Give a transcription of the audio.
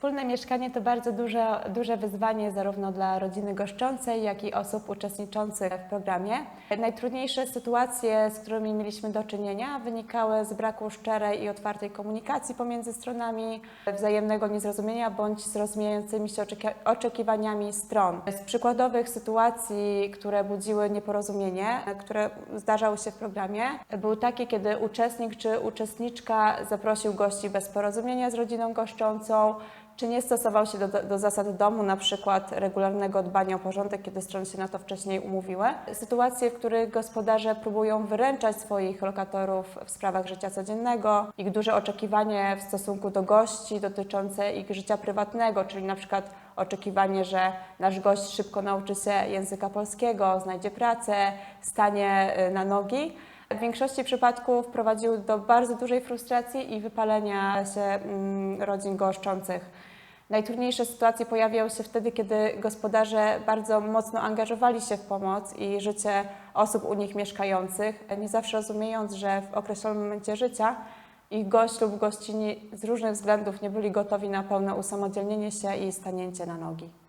Wspólne mieszkanie to bardzo duże, duże wyzwanie zarówno dla rodziny goszczącej, jak i osób uczestniczących w programie. Najtrudniejsze sytuacje, z którymi mieliśmy do czynienia, wynikały z braku szczerej i otwartej komunikacji pomiędzy stronami, wzajemnego niezrozumienia bądź z rozmijającymi się oczeki- oczekiwaniami stron. Z przykładowych sytuacji, które budziły nieporozumienie, które zdarzały się w programie, był taki, kiedy uczestnik czy uczestniczka zaprosił gości bez porozumienia z rodziną goszczącą, czy nie stosował się do, do zasad domu, na przykład regularnego dbania o porządek, kiedy strony się na to wcześniej umówiły. Sytuacje, w których gospodarze próbują wyręczać swoich lokatorów w sprawach życia codziennego, ich duże oczekiwanie w stosunku do gości dotyczące ich życia prywatnego, czyli na przykład oczekiwanie, że nasz gość szybko nauczy się języka polskiego, znajdzie pracę, stanie y, na nogi. W większości przypadków prowadziły do bardzo dużej frustracji i wypalenia się mm, rodzin goszczących. Najtrudniejsze sytuacje pojawiały się wtedy, kiedy gospodarze bardzo mocno angażowali się w pomoc i życie osób u nich mieszkających, nie zawsze rozumiejąc, że w określonym momencie życia ich gość lub gościni z różnych względów nie byli gotowi na pełne usamodzielnienie się i stanięcie na nogi.